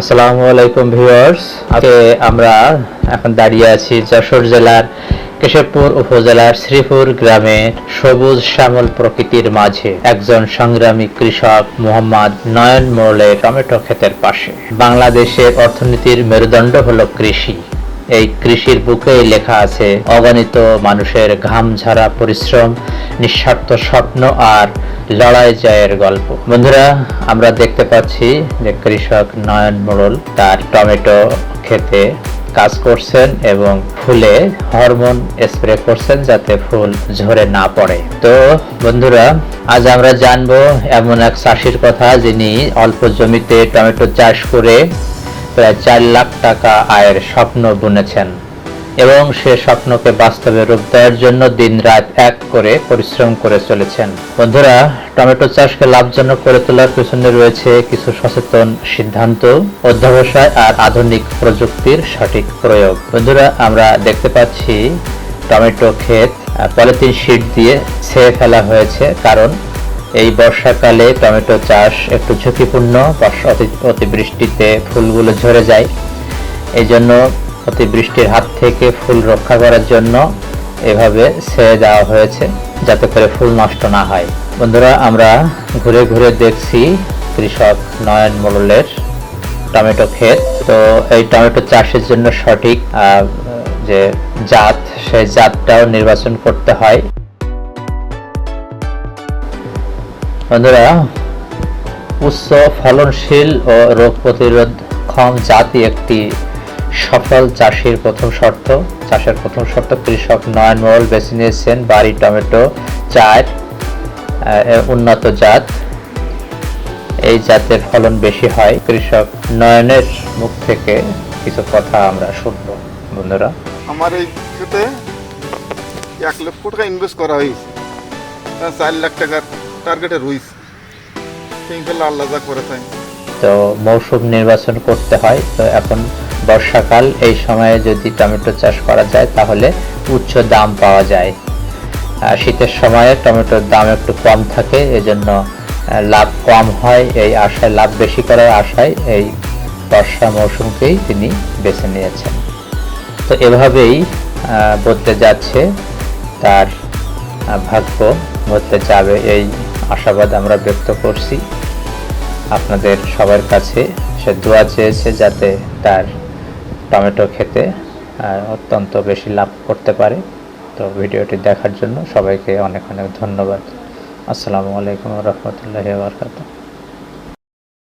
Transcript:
আসসালামু আলাইকুম ভিউয়ার্স। আজকে আমরা এখন দাঁড়িয়ে আছি যশোর জেলার কেশবপুর উপজেলার শ্রীপুর গ্রামে সবুজ শ্যামল প্রকৃতির মাঝে একজন সংগ্রামী কৃষক মোহাম্মদ নয়ন মোড়লে টমেটো ক্ষেতের পাশে। বাংলাদেশের অর্থনীতির মেরুদণ্ড হলো কৃষি। এই কৃষির বুকেই লেখা আছে, অগণিত মানুষের ঘাম ঝারা পরিশ্রম, নিঃস্বার্থ স্বপ্ন আর লড়াই জয়ের গল্প। বন্ধুরা, আমরা দেখতে পাচ্ছি যে কৃষক নয়ন মোড়ল তার টমেটো খেতে কাজ করছেন এবং ফুলে হরমোন স্প্রে করছেন যাতে ফুল ঝরে না পড়ে। তো বন্ধুরা, আজ আমরা জানব এমন এক চাষির কথা যিনি অল্প জমিতে টমেটো চাষ করে প্রায় চার লাখ টাকা আয়ের স্বপ্ন বুনেছেন এবং সে স্বপ্নকে বাস্তবে রূপ দেওয়ার জন্য দিনরাত এক করে পরিশ্রম করে চলেছেন। বন্ধুরা, টমেটো চাষকে লাভজনক করে তোলার পেছনে রয়েছে কিছু সচেতন সিদ্ধান্ত, অধ্যবসায় আর আধুনিক প্রযুক্তির সঠিক প্রয়োগ। বন্ধুরা, আমরা দেখতে পাচ্ছি টমেটো ক্ষেত পলিথিন শিট দিয়ে ছেয়ে ফেলা হয়েছে, কারণ এই বর্ষাকালে টমেটো চাষ একটু ঝুঁকিপূর্ণ, বর্ষা অতিবৃষ্টিতে ফুলগুলো ঝরে যায়। এই জন্য অতিবৃষ্টির হাত থেকে ফুল রক্ষা করার জন্য এভাবে ছেড়ে দেওয়া হয়েছে, যাতে করে ফুল নষ্ট না হয়। বন্ধুরা, আমরা ঘুরে ঘুরে দেখছি কৃষক নয়ন মোড়লের টমেটো ক্ষেত। তো এই টমেটো চাষের জন্য সঠিক যে জাত, সেই জাতটাও নির্বাচন করতে হয়। বন্ধুরা উচ্চ ফলনশীল ও রোগ প্রতিরোধক্ষম জাতি একটি সফল চাষির প্রথম শর্ত। চাষের প্রথম শর্ত, কৃষক নয়ন মোড়ল বেছে নিয়েছেন বাড়ি, টমেটো, চার উন্নত জাত। এই জাতের ফলন বেশি হয়। কৃষক নয়নের মুখ থেকে কিছু কথা আমরা শুনব, বন্ধুরা। আমার এই ক্ষেতে এক লক্ষ টাকা ইনভেস্ট করা হয়েছে। চার লাখ টাকার টার্গেটে রয়েছে ইনশাল্লাহ আল্লাহ যা করে তো মৌসুম নির্বাচন করতে হয়। তো এখন বর্ষাকাল, এই সময়ে যদি টমেটো চাষ করা যায়, তাহলে উচ্চ দাম পাওয়া যায়। শীতের সময়ে টমেটোর দাম একটু কম থাকে, এজন্য লাভ কম হয়। এই আশায়, লাভ বেশি করার আশায় এই বর্ষা মৌসুমকেই তিনি বেছে নিয়েছেন। তো এভাবেই বদলে যাচ্ছে তার ভাগ্য। বদলে যাবে এই আশাবাদ আমরা ব্যক্ত করছি। আপনাদের সবার কাছে সে দোয়া চেয়েছে যাতে তার টমেটো খেতে অত্যন্ত বেশি লাভ করতে পারে। তো ভিডিওটি দেখার জন্য সবাইকে অনেক অনেক ধন্যবাদ। আসসালামু আলাইকুম রহমতুল্লাহ বরকাত